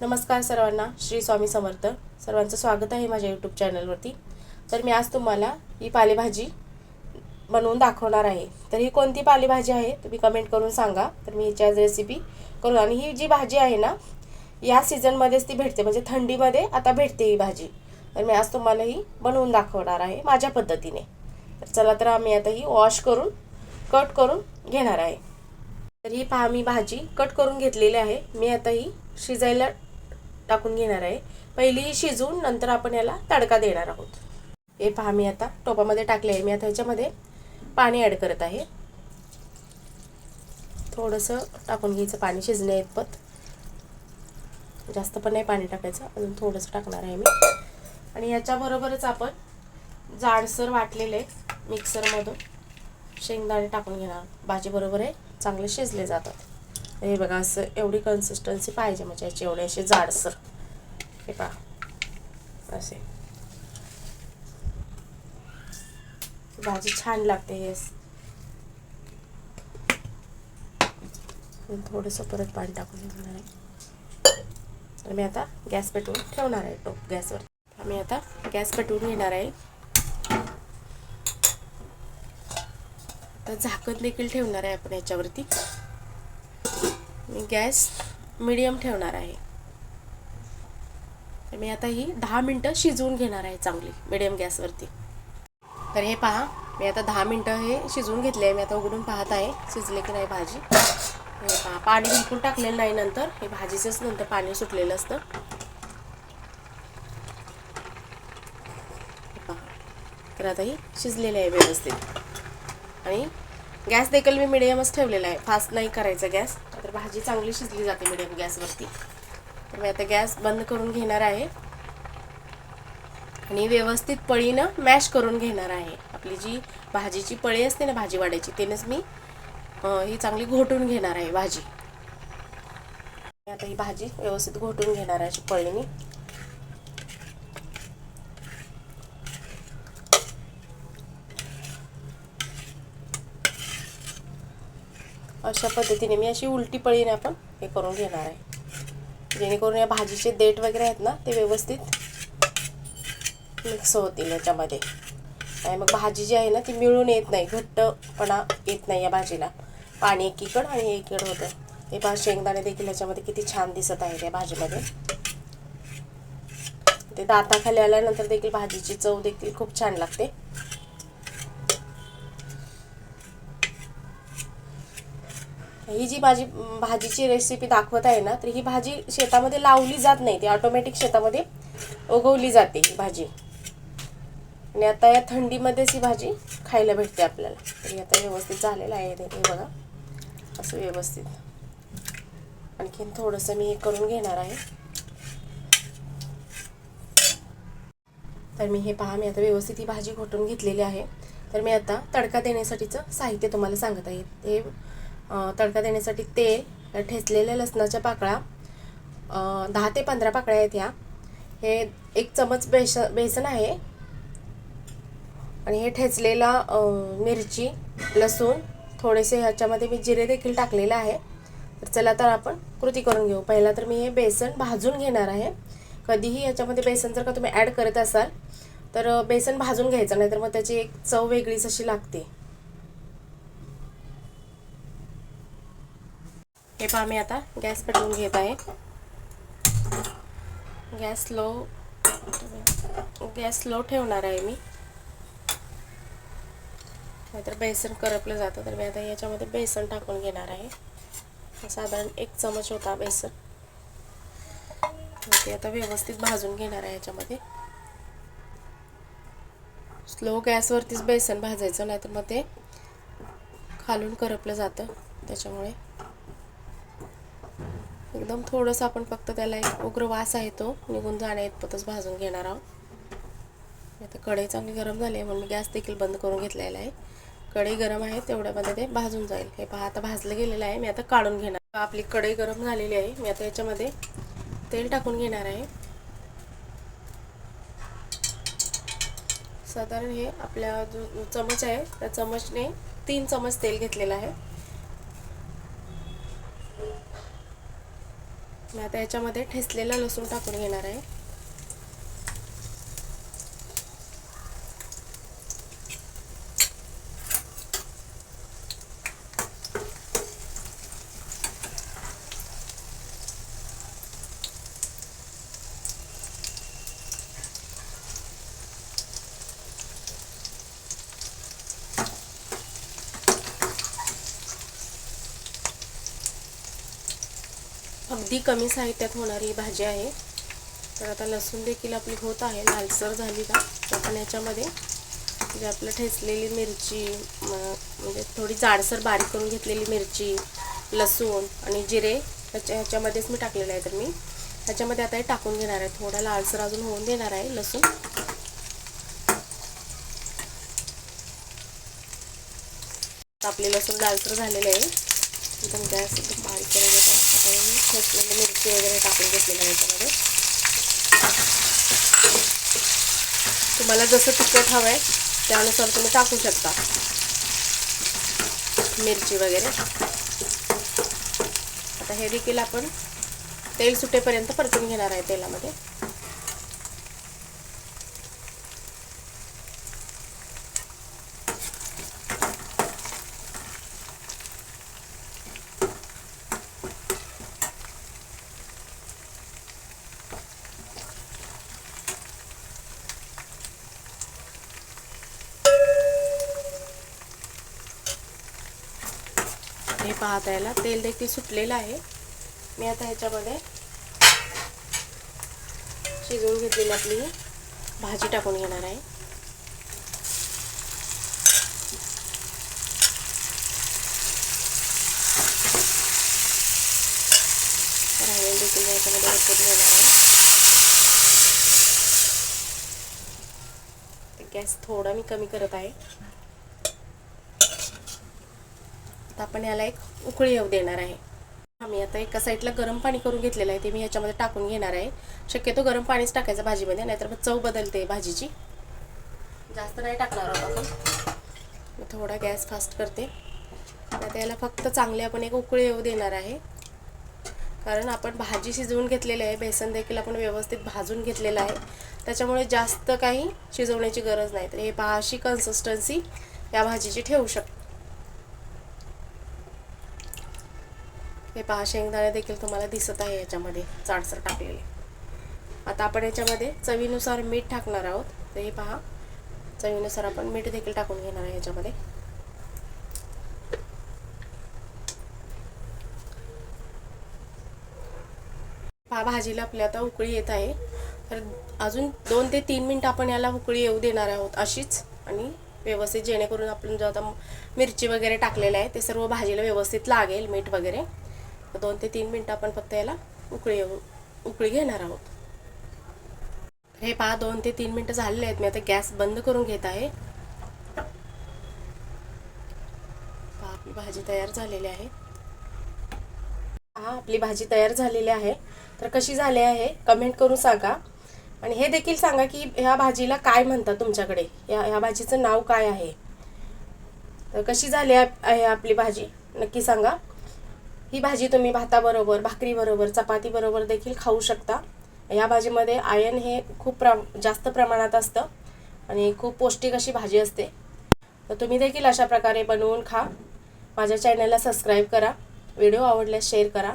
नमस्कार सर्वांना श्री स्वामी समर्थ. सर्वांचं स्वागत आहे माझ्या यूट्यूब चॅनलवरती तर मी आज तुम्हाला ही पालेभाजी बनवून दाखवणार आहे. तर ही कोणती पालेभाजी आहे तुम्ही कमेंट करून सांगा. तर मी ह्याची आज रेसिपी करू आणि ही जी भाजी आहे ना या सीझनमध्येच ती भेटते. म्हणजे थंडीमध्ये आता भेटते ही भाजी. तर मी आज तुम्हाला ही बनवून दाखवणार आहे माझ्या पद्धतीने. तर चला तर आम्ही आता ही वॉश करून कट करून घेणार आहे. तर ही पहा मी भाजी कट करून घेतलेली आहे. मी आता ही शिजायला टाकून घेणार आहे. पहिली शिजून शिजवून नंतर आपण याला तडका देणार आहोत. हे पहा मी आता टोपामध्ये टाकले आहे. मी आता ह्याच्यामध्ये पाणी ॲड करत आहे. थोडंसं टाकून घ्यायचं. पाणी शिजण्या इतपत. जास्त पण नाही पाणी टाकायचं. अजून थोडंसं टाकणार आहे मी. आणि याच्याबरोबरच आपण जाडसर वाटलेले मिक्सरमधून शेंगदाणे टाकून घेणार. भाजीबरोबर हे आहे. चांगले शिजले जातात. हे बघा असं एवढी कन्सिस्टन्सी पाहिजे म्हणजे याची एवढे असे जाडसर. हे पहा. असे. भाजी छान लागते हे. थोडंसं परत पाणी टाकून घेणार आहे. तर मी आता गॅस पेटवून ठेवणार आहे टोप गॅसवर. मी आता गॅस पेटवून घेणार आहे. तर झाकण देखील ठेवणार आहे आपण याच्यावरती. मी गॅस मिडियम ठेवणार आहे. तर मी आता ही दहा मिनटं शिजवून घेणार आहे चांगली मिडियम गॅसवरती. तर हे पहा मी आता दहा मिनटं हे शिजवून घेतले आहे मी आता उघडून पाहत आहे शिजले की नाही भाजी. हे पहा पाणी बिलकुल टाकलेलं नाही नंतर हे भाजीचंच नंतर पाणी सुटलेलं असतं. पहा तर आता ही शिजलेली आहे व्यवस्थित. आणि गॅस देखील मी मिडियमच ठेवलेला आहे. फास्ट नाही करायचा गॅस. तर भाजी चांगली शिजली जाते मिडियम गॅसवरती तर मी आता गॅस बंद करून घेणार आहे. आणि व्यवस्थित पळीनं मॅश करून घेणार आहे. आपली जी भाजीची पळी असते ना भाजी वाढायची तेनंच मी ही चांगली घोटून घेणार आहे भाजी. आता ही भाजी व्यवस्थित घोटून घेणार आहे अशी पळीने. अशा पद्धतीने मी अशी उलटी पळीने आपण हे करून घेणार आहे. जेणेकरून या भाजीचे देठ वगैरे आहेत ना ते व्यवस्थित मिक्स होतील याच्यामध्ये. आणि मग भाजी जी आहे ना ती मिळून येत नाही घट्टपणा येत नाही या भाजीला. पाणी एकीकडं आणि एकीकडं होतं. हे पहा शेंगदाणे देखील याच्यामध्ये किती छान दिसत आहे त्या भाजीमध्ये. ते दाताखाली आल्यानंतर देखील भाजीची चव देखील खूप छान लागते. ही जी भाजी भाजीची रेसिपी दाखवत आहे ना तर ही भाजी शेतामध्ये लावली जात नाही. ती ऑटोमॅटिक शेतामध्ये उगवली जाते ही भाजी. आणि आता या थंडीमध्येच ही भाजी खायला भेटते आपल्याला. तरी आता व्यवस्थित झालेलं आहे. ते बघा. असं व्यवस्थित. आणखीन थोडंसं मी हे करून घेणार आहे. तर मी हे पहा मी आता व्यवस्थित ही भाजी घोटून घेतलेली आहे. तर मी आता तडका देण्यासाठीचं साहित्य तुम्हाला सांगत आहे. ते तडका देण्यासाठी तेल ठेचलेल्या लसणाच्या पाकळ्या दहा ते पंधरा पाकळ्या आहेत ह्या. हे एक चमच बेस बेसन आहे. आणि हे ठेचलेला मिरची लसूण थोडेसे ह्याच्यामध्ये मी जिरे देखील टाकलेलं आहे. तर चला तर आपण कृती करून घेऊ. पहिला तर मी हे बेसन भाजून घेणार आहे. कधीही याच्यामध्ये बेसन जर का तुम्ही ॲड करत असाल तर बेसन भाजून घ्यायचं नाही तर मग त्याची एक चव वेगळीच अशी लागते. हे पहा मी आता गॅस पेटवून घेत आहे. गॅस स्लो गॅस स्लो ठेवणार आहे मी. नाहीतर बेसन करपलं जातं तर मी आता याच्यामध्ये बेसन टाकून घेणार आहे. साधारण एक चमच होता बेसन. ते आता व्यवस्थित भाजून घेणार आहे याच्यामध्ये. स्लो गॅसवरतीच बेसन भाजायचं नाहीतर मग ते खालून करपलं जातं त्याच्यामुळे. एकदम थोडंसं आपण फक्त त्याला एक उग्र वास आहे तो. निघून जाण्या इतपतच भाजून घेणार आहोत. आता कढई चांगली गरम झाली आहे म्हणून मी गॅस देखील बंद करून घेतलेला आहे. कढई गरम आहे तेवढ्यामध्ये ते भाजून जाईल. हे पहा आता भाजलं गेलेलं आहे मी आता काढून घेणार. आपली कढई गरम झालेली आहे. मी आता याच्यामध्ये तेल टाकून घेणार आहे. साधारण हे आपल्या जो चमच आहे त्या चमचने तीन चमच तेल घेतलेलं आहे. मी आता याच्यामध्ये ठेसलेला लसूण टाकून घेणार आहे. अगदी कमी साहित्यात होणारी ही भाजी आहे. तर आता लसूण देखील आपली होत आहे. लालसर झाली का? आपण याच्यामध्ये जे आपलं ठेचलेली मिरची म्हणजे थोडी जाडसर बारीक करून घेतलेली मिरची लसूण आणि जिरे ह्याच्या ह्याच्यामध्येच मी टाकलेलं आहे तर मी. ह्याच्यामध्ये आता हे टाकून घेणार आहे. थोडा लालसर अजून होऊन देणार आहे लसूण. आता आपले लसूण लालसर झालेले आहे. एकदम गॅस एकदम बारीक करून घेतला आणि म्हणजे मिरची वगैरे टाकून घेतलेलं आहे त्यामध्ये तुम्हाला जसं तिखट हवं आहे त्यानुसार तुम्ही टाकू शकता. मिरची वगैरे. आता हे देखील आपण तेल सुटेपर्यंत परतून घेणार आहे तेलामध्ये. पाहता याला तेल देखील सुटलेलं आहे. मी आता ह्याच्यामध्ये शिजवून घेतलेली आपली भाजी टाकून घेणार आहे. राहिलेलं देखील याच्यामध्ये ओतून घेणार आहे. गॅस थोडा मी कमी करत आहे. आता आपण याला एक उकळी येऊ देणार आहे. आम्ही आता एका साईडला गरम पाणी करून घेतलेलं आहे ते मी ह्याच्यामध्ये टाकून घेणार आहे. शक्यतो गरम पाणीच टाकायचं भाजीमध्ये नाहीतर मग चव बदलते भाजीची. जास्त नाही टाकणार आहोत आपण. थोडा गॅस फास्ट करते. आता याला फक्त चांगले आपण एक उकळी येऊ देणार आहे. कारण आपण भाजी शिजवून घेतलेली आहे बेसन देखील आपण व्यवस्थित भाजून घेतलेलं आहे. त्याच्यामुळे जास्त काही शिजवण्याची गरज नाही. तर हे पहा अशी कन्सिस्टन्सी या भाजीची ठेवू शकतो. हे पहा शेंगदाणे देखील तुम्हाला दिसत आहे याच्यामध्ये जाडसर टाकलेले. आता आपण याच्यामध्ये चवीनुसार मीठ टाकणार आहोत. तर हे पहा चवीनुसार आपण मीठ देखील टाकून घेणार आहे याच्यामध्ये. पहा भाजीला आपल्या आता उकळी येत आहे. तर अजून दोन ते तीन मिनिट आपण याला उकळी येऊ देणार आहोत अशीच. आणि व्यवस्थित जेणेकरून आपण जो आता मिरची वगैरे टाकलेलं आहे ते सर्व भाजीला व्यवस्थित लागेल मीठ वगैरे. दोन ते तीन मिनटं आपण फक्त याला उकळी उकळी घेणार आहोत. हे पहा दोन ते तीन मिनटं झालेले आहेत. मी आता गॅस बंद करून घेत आहे. आपली भाजी तयार झालेली आहे. हा आपली भाजी तयार झालेली आहे. तर कशी झाली आहे कमेंट करून सांगा. आणि हे देखील सांगा की ह्या भाजीला काय म्हणतात तुमच्याकडे? या ह्या भाजीचं नाव काय आहे? तर कशी झाली आहे आपली भाजी? नक्की सांगा. ही भाजी तुम्ही भाताबरोबर भाकरीबरोबर चपातीबरोबर देखील खाऊ शकता. या भाजीमध्ये आयन हे खूप प्र जास्त प्रमाणात असतं आणि खूप पौष्टिक अशी भाजी असते. तर तुम्ही देखील अशा प्रकारे बनवून खा. माझ्या चॅनलला सबस्क्राईब करा. व्हिडिओ आवडल्यास शेअर करा.